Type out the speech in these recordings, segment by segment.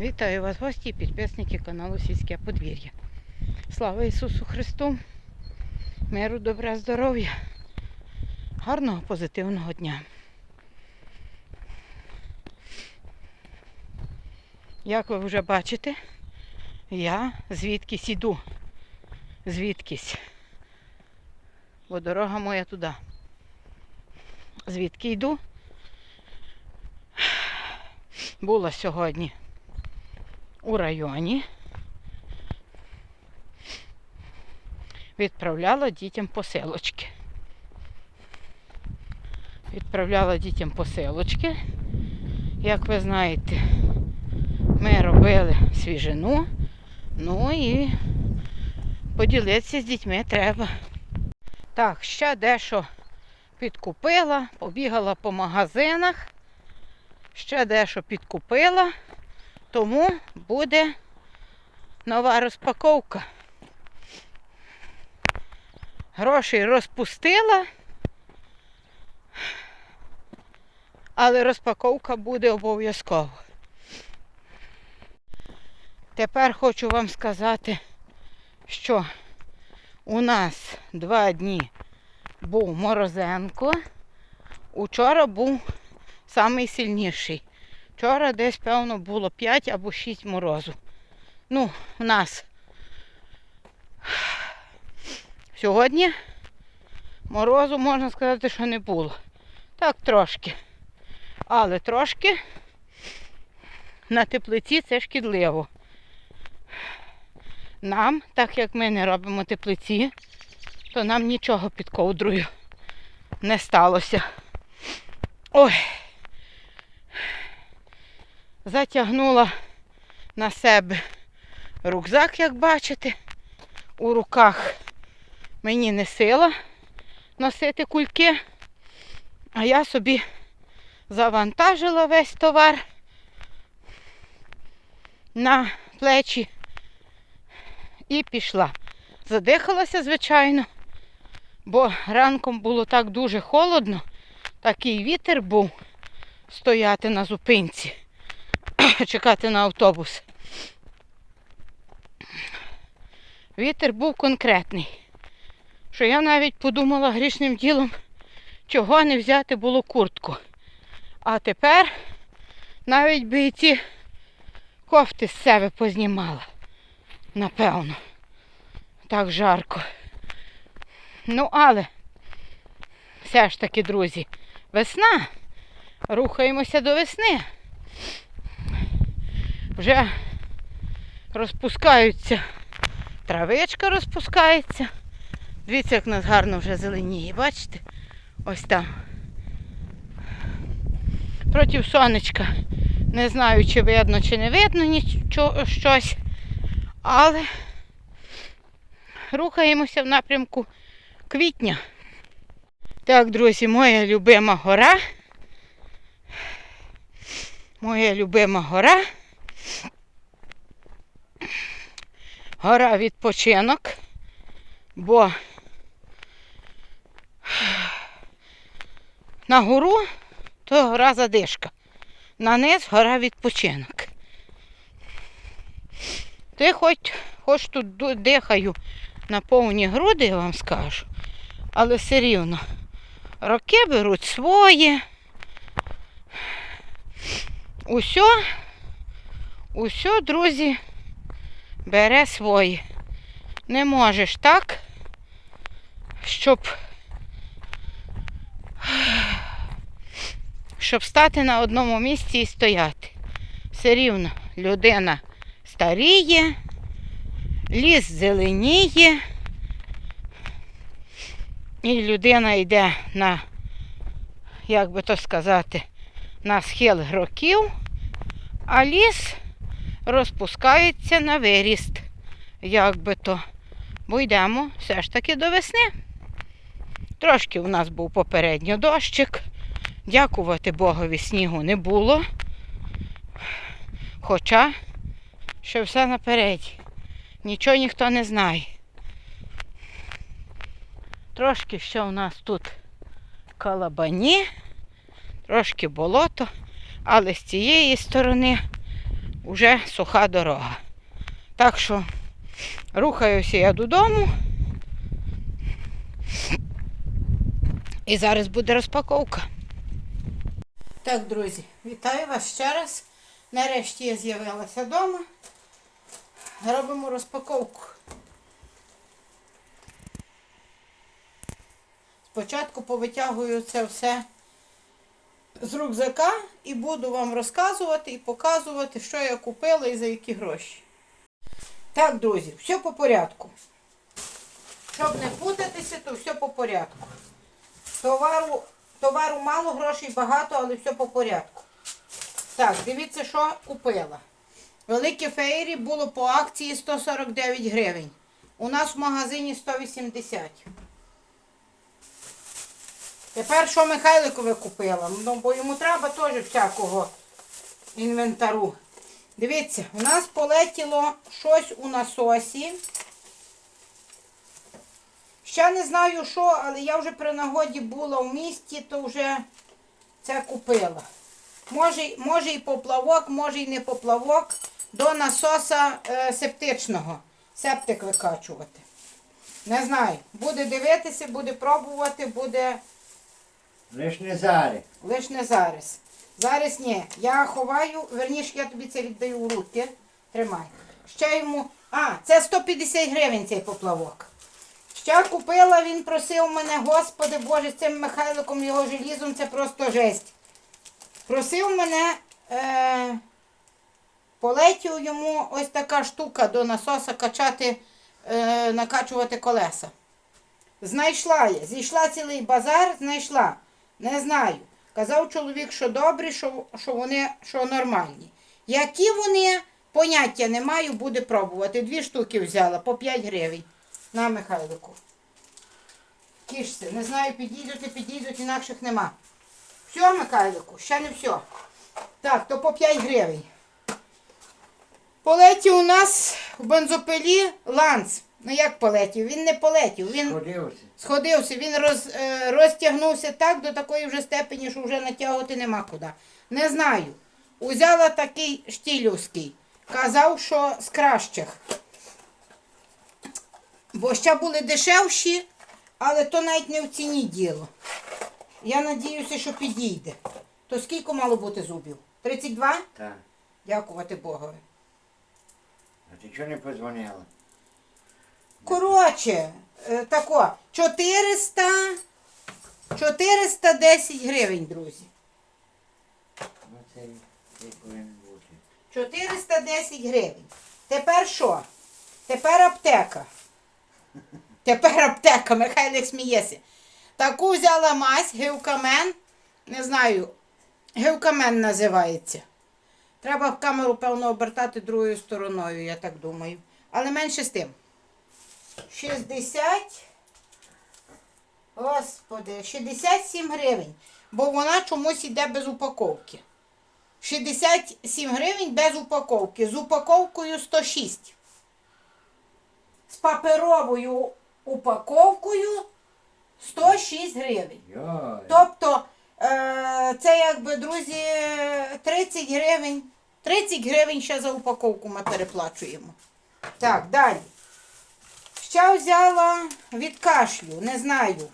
Вітаю вас, гості і підписники каналу Сільське подвір'я. Слава Ісусу Христу! Миру, добра, здоров'я, гарного позитивного дня. Як ви вже бачите, я звідкись іду. Звідкись. Бо дорога моя туди. Звідки йду? Була сьогодні у районі. Відправляла дітям посилочки. Відправляла дітям посилочки. Як ви знаєте, ми робили свіжину. Ну і поділитися з дітьми треба. Так, ще дещо підкупила, побігала по магазинах, ще дещо підкупила. Тому буде нова розпаковка. Грошей розпустила, але розпаковка буде обов'язково. Тепер хочу вам сказати, що у нас два дні був Морозенко. Учора був найсильніший. Вчора десь, певно, було 5 або 6 морозу. Ну, в нас сьогодні морозу можна сказати, що не було. Так трошки. Але трошки на теплиці це шкідливо. Нам, так як ми не робимо теплиці, то нам нічого під ковдрою не сталося. Ой затягнула на себе рюкзак, як бачите. У руках мені не сила носити кульки, а я собі завантажила весь товар на плечі і пішла. Задихалася, звичайно, бо ранком було так дуже холодно, такий вітер був стояти на зупинці чекати на автобус. Вітер був конкретний, що я навіть подумала грішним ділом, чого не взяти було куртку. А тепер навіть би і ці кофти з себе познімала. Напевно. Так жарко. Ну, але все ж таки, друзі, весна. Рухаємося до весни вже розпускаються, травичка розпускається. Дивіться, як нас гарно вже зеленіє, бачите? Ось там. Проти сонечка. Не знаю, чи видно, чи не видно нічого, щось. Але рухаємося в напрямку квітня. Так, друзі, моя любима гора. Моя любима гора. Гора відпочинок, бо на гору то гора задишка, на низ гора відпочинок. Ти хоч, хоч тут дихаю на повні груди, я вам скажу, але все рівно роки беруть свої. Усьо, усьо, друзі, бере своє. Не можеш так, щоб щоб стати на одному місці і стояти. Все рівно людина старіє, ліс зеленіє, і людина йде на, як би то сказати, на схил років, а ліс розпускається на виріст. Як би то. Бо йдемо все ж таки до весни. Трошки у нас був попередньо дощик. Дякувати Богові снігу не було. Хоча ще все напереді. Нічого ніхто не знає. Трошки ще у нас тут калабані, трошки болото, але з цієї сторони вже суха дорога. Так що рухаюся я додому. І зараз буде розпаковка. Так, друзі, вітаю вас ще раз. Нарешті я з'явилася вдома. Робимо розпаковку. Спочатку повитягую це все з рюкзака і буду вам розказувати і показувати, що я купила і за які гроші. Так, друзі, все по порядку. Щоб не путатися, то все по порядку. Товару, товару мало, грошей багато, але все по порядку. Так, дивіться, що купила. Велике феєрі було по акції 149 гривень. У нас в магазині 180. Тепер що Михайликове купила? Ну, бо йому треба теж всякого інвентару. Дивіться, у нас полетіло щось у насосі. Ще не знаю що, але я вже при нагоді була в місті, то вже це купила. Може, може і поплавок, може і не поплавок до насоса е, септичного. Септик викачувати. Не знаю. Буде дивитися, буде пробувати, буде Лиш не зараз. лиш не зараз. Зараз ні. Я ховаю, верніше я тобі це віддаю в руки. Тримай. Ще йому. А, це 150 гривень цей поплавок. Ще купила, він просив мене, Господи Боже, з цим Михайликом його желізом це просто жесть. Просив мене, е, полетів йому ось така штука до насоса качати, е, накачувати колеса. Знайшла я. Зійшла цілий базар, знайшла. Не знаю. Казав чоловік, що добрі, що, що вони що нормальні. Які вони, поняття не маю, буде пробувати. Дві штуки взяла по 5 гривень. На Михайлику. Кішся. Не знаю, підійдуть, підійдуть, інакших нема. Все, Михайлику, ще не все. Так, то по 5 гривень. Полетів у нас в бензопилі ланц. Ну як полетів? Він не полетів. Він Ходився. сходився, він роз, е, розтягнувся так до такої вже степені, що вже натягувати нема куди. Не знаю. Узяла такий штілівський. Казав, що з кращих. Бо ще були дешевші, але то навіть не в ціні діло. Я надіюся, що підійде. То скільки мало бути зубів? 32? Так. Дякувати Богові. А ти чого не подзвонила? Коротше, тако, 400, 410 гривень, друзі. Ну це це повинен бути. 410 гривень. Тепер що? Тепер аптека. Тепер аптека, Михайлик сміється. Таку взяла мазь, гевкамен. Не знаю, гевкамен називається. Треба в камеру, певно, обертати другою стороною, я так думаю. Але менше з тим. 60. Господи, 67 гривень. Бо вона чомусь йде без упаковки. 67 гривень без упаковки. З упаковкою 106. З паперовою упаковкою 106 гривень. Тобто, е, це якби, друзі, 30 гривень. 30 гривень ще за упаковку ми переплачуємо. Так, далі. Ще взяла від кашлю, не знаю.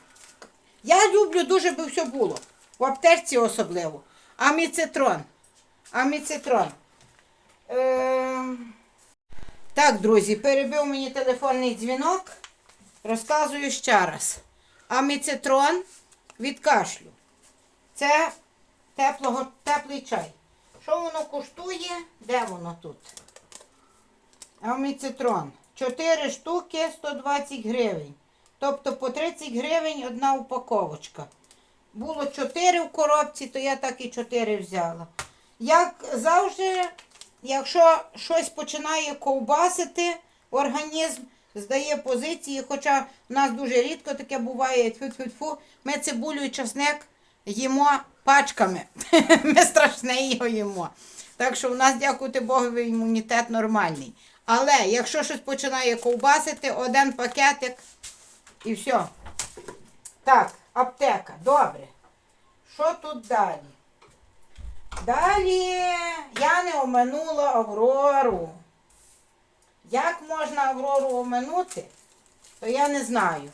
Я люблю дуже би все було. В аптечці особливо. Аміцитрон. Аміцитрон. Е, так, друзі, перебив мені телефонний дзвінок. Розказую ще раз. Аміцитрон від кашлю. Це теплого, теплий чай. Що воно коштує? Де воно тут? Аміцитрон. 4 штуки 120 гривень. Тобто по 30 гривень одна упаковочка. Було 4 в коробці, то я так і 4 взяла. Як завжди, якщо щось починає ковбасити організм, здає позиції, хоча в нас дуже рідко таке буває, тьфу-тьфу-тьфу, ми цибулю і часник їмо пачками. Ми страшне його їмо. Так що в нас, дякувати Богу, імунітет нормальний. Але якщо щось починає ковбасити, один пакетик і все. Так, аптека, добре. Що тут далі? Далі я не оминула Аврору. Як можна Аврору оминути, то я не знаю.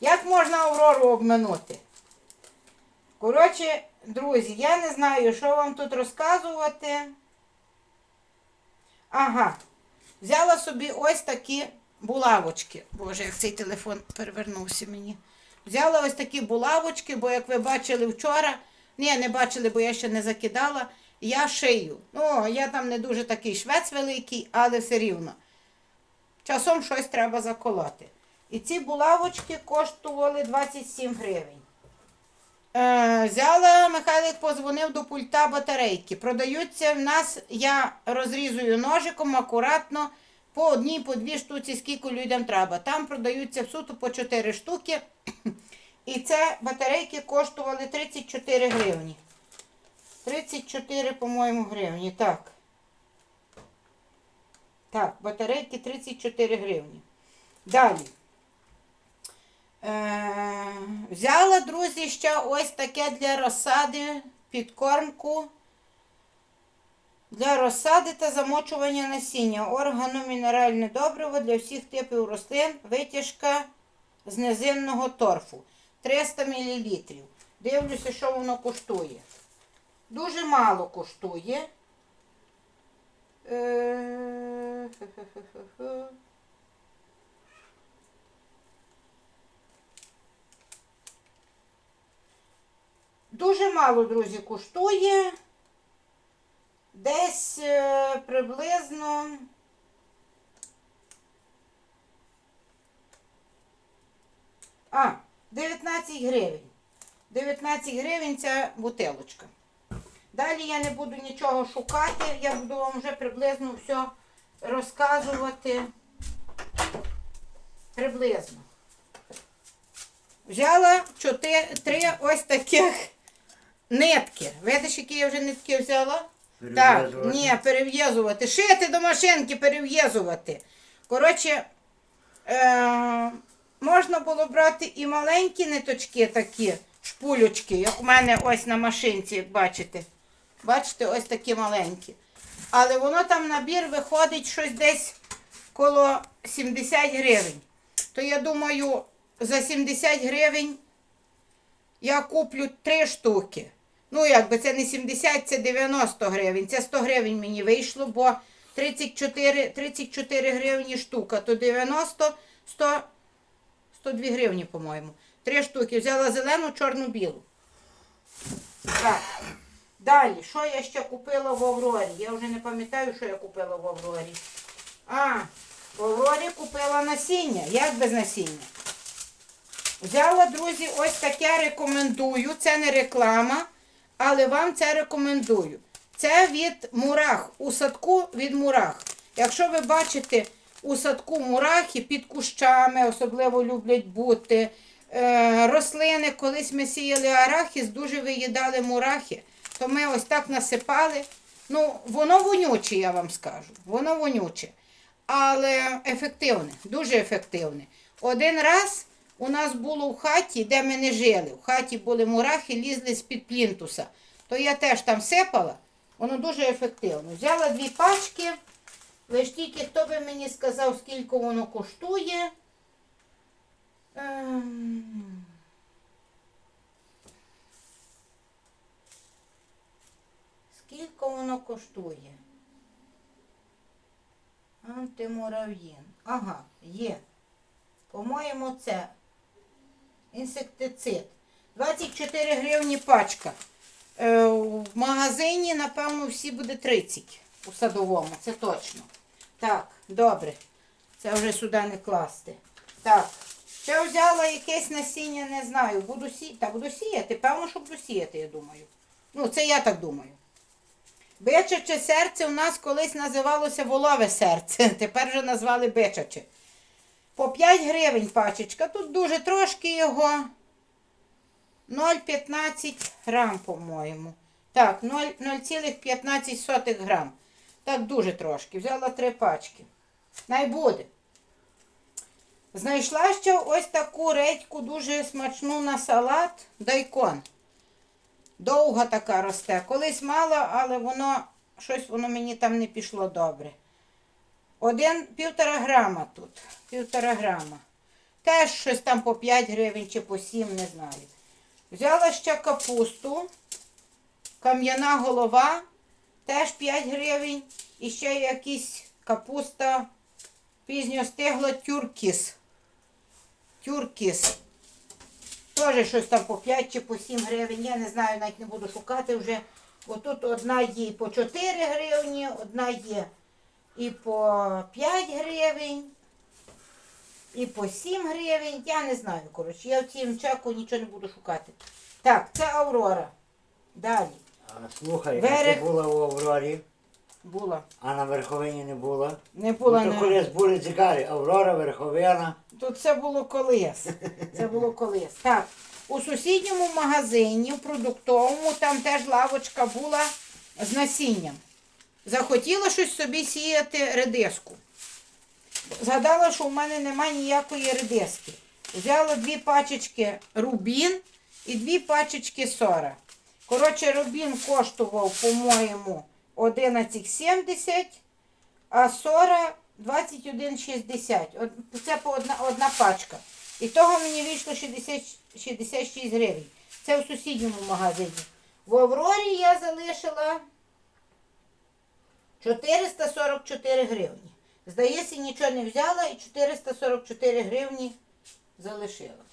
Як можна Аврору обминути? Коротше, друзі, я не знаю, що вам тут розказувати. Ага. Взяла собі ось такі булавочки. Боже, як цей телефон перевернувся мені. Взяла ось такі булавочки, бо як ви бачили вчора, ні, не бачили, бо я ще не закидала. Я шию. Ну, я там не дуже такий швець великий, але все рівно. Часом щось треба заколоти. І ці булавочки коштували 27 гривень. Е, взяла, Михайлик позвонив до пульта батарейки. Продаються в нас, я розрізую ножиком акуратно по одній, по дві штуці, скільки людям треба. Там продаються в суто по 4 штуки. І це батарейки коштували 34 гривні. 34, по-моєму, гривні. Так. Так, батарейки 34 гривні. Далі. Е, взяла, друзі, ще ось таке для розсади підкормку. Для розсади та замочування насіння. Органомінеральне добриво для всіх типів рослин. Витяжка з низинного торфу. 300 мл. Дивлюся, що воно коштує. Дуже мало коштує. Дуже мало, друзі, коштує. Десь е, приблизно. А, 19 гривень. 19 гривень ця бутилочка. Далі я не буду нічого шукати, я буду вам вже приблизно все розказувати. Приблизно. Взяла чотири, три ось таких нитки. Видиш, які я вже нитки взяла? Так, ні, перев'язувати. Шити до машинки, перев'язувати. Коротше, е- можна було брати і маленькі ниточки такі, шпулючки, як у мене ось на машинці, як бачите. Бачите, ось такі маленькі. Але воно там набір виходить щось десь коло 70 гривень. То я думаю, за 70 гривень я куплю 3 штуки. Ну, якби це не 70, це 90 гривень. Це 100 гривень мені вийшло, бо 34, 34 гривні штука, то 90, 100, 102 гривні, по-моєму. Три штуки. Взяла зелену, чорну, білу. Так. Далі, що я ще купила в Аврорі? Я вже не пам'ятаю, що я купила в Аврорі. А, в Аврорі купила насіння. Як без насіння? Взяла, друзі, ось таке рекомендую. Це не реклама, але вам це рекомендую. Це від мурах. У садку від мурах. Якщо ви бачите у садку мурахи під кущами, особливо люблять бути. Е, рослини, колись ми сіяли арахіс, дуже виїдали мурахи. То ми ось так насипали. Ну, воно вонюче, я вам скажу. Воно вонюче. Але ефективне, дуже ефективне. Один раз у нас було в хаті, де ми не жили. В хаті були мурахи, лізли з-під плінтуса. То я теж там сипала, воно дуже ефективно. Взяла дві пачки. Лиш тільки хто би мені сказав, скільки воно коштує. Ем, Скільки воно коштує? Антимурав'їн. Ага, є. По-моєму, це інсектицид. 24 гривні пачка. Е, в магазині, напевно, всі буде 30 у садовому, це точно. Так, добре. Це вже сюди не класти. Так. Ще взяла якесь насіння, не знаю. Буду сіяти. Та буду сіяти. Певно, що буду сіяти, я думаю. Ну, це я так думаю. Бичаче серце у нас колись називалося волове серце. Тепер вже назвали бичаче. По 5 гривень пачечка. Тут дуже трошки його. 0,15 грам, по-моєму. Так, 0,15 грам. Так, дуже трошки. Взяла три пачки. Най буде. Знайшла ще ось таку редьку дуже смачну на салат дайкон. Довга така росте. Колись мала, але воно щось воно мені там не пішло добре. Один півтора грама тут. Півтора грама. Теж щось там по 5 гривень чи по 7, не знаю. Взяла ще капусту, кам'яна голова, теж 5 гривень. І ще якісь капуста пізньо стигла тюркіс. Тюркіс. Теж щось там по 5 чи по 7 гривень. Я не знаю, навіть не буду шукати вже. Бо тут одна є по 4 гривні, одна є і по 5 гривень, і по 7 гривень. Я не знаю, коротше. Я в цім чеку нічого не буду шукати. Так, це Аврора. Далі. А слухай, а ти була у Аврорі, Була. а на Верховині не була. Не була ну, то на... колись були цікаві. Аврора, Верховина. Тут це було колись. Це було колись. Так. У сусідньому магазині, в продуктовому, там теж лавочка була з насінням. Захотіла щось собі сіяти редиску. Згадала, що в мене немає ніякої редиски. Взяла дві пачечки рубін і дві пачечки сора. Коротше, рубін коштував, по-моєму, 11,70, а сора 21,60. От Це по одна, одна пачка. І того мені вийшло 60, 66 гривень. Це в сусідньому магазині. В Аврорі я залишила 444 гривні. Здається, нічого не взяла і 444 гривні залишила.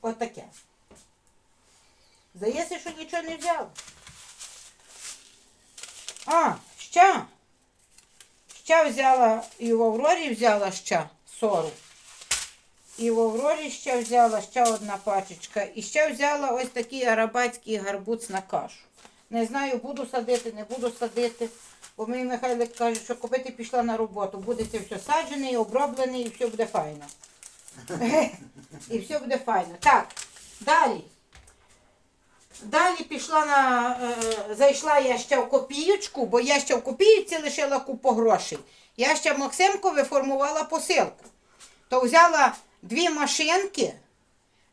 Отаке. Здається, що нічого не взяла. А, ще. Ще взяла і в Аврорі взяла ще сору. І в Аврорі ще взяла ще одна пачечка. І ще взяла ось такий арабатський гарбуц на кашу. Не знаю, буду садити, не буду садити. Бо мій Михайлик каже, що коли ти пішла на роботу, буде це все саджене, оброблене і все буде файно. І все буде файно. Так, далі. Далі пішла на. Е, зайшла я ще в копієчку, бо я ще в копієчці лишила купу грошей. Я ще Максимкові формувала посилку. То взяла дві машинки,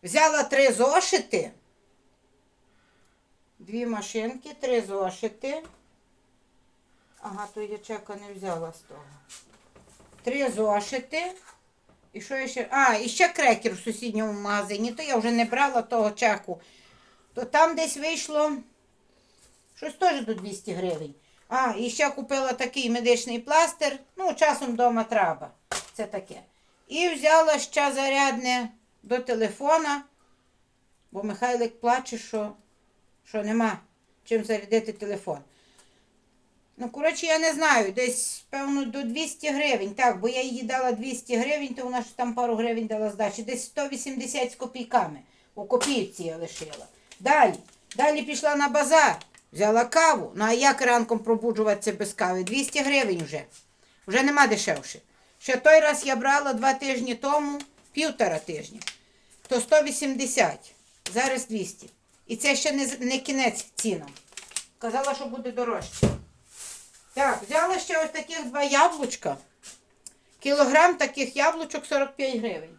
взяла три зошити. Дві машинки, три зошити. Ага, то я чека не взяла з того. Три зошити. І що я ще? А, і ще крекер в сусідньому магазині. То я вже не брала того чеку. То там десь вийшло щось теж до 200 гривень. А, і ще купила такий медичний пластир. Ну, часом вдома треба. Це таке. І взяла ще зарядне до телефона, бо Михайлик плаче, що, що нема чим зарядити телефон. Ну, коротше, я не знаю, десь, певно, до 200 гривень. Так, бо я їй дала 200 гривень, то вона ж там пару гривень дала здачі. Десь 180 з копійками. У копійці я лишила. Далі. Далі пішла на базар, взяла каву. Ну а як ранком пробуджуватися без кави? 200 гривень вже. Вже нема дешевше. Ще той раз я брала два тижні тому, півтора тижня. То 180. Зараз 200. І це ще не, не кінець цінам. Казала, що буде дорожче. Так, взяла ще ось таких два яблучка. Кілограм таких яблучок 45 гривень.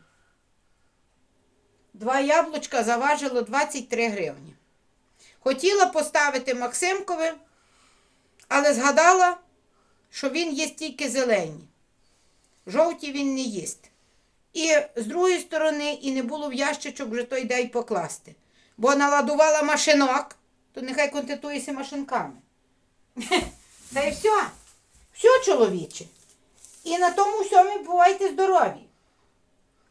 Два яблучка заважило 23 гривні. Хотіла поставити Максимкові, але згадала, що він їсть тільки зелені. Жовті він не їсть. І з другої сторони, і не було в ящичок вже той дай покласти. Бо наладувала машинок, то нехай контентується машинками. Та й все. Все, чоловіче. І на тому всьому бувайте здорові.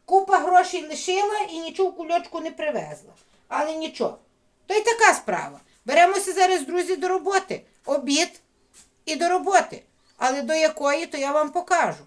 Купа грошей лишила і нічого в кульочку не привезла. Але нічого. То й така справа. Беремося зараз, друзі, до роботи. Обід і до роботи. Але до якої, то я вам покажу.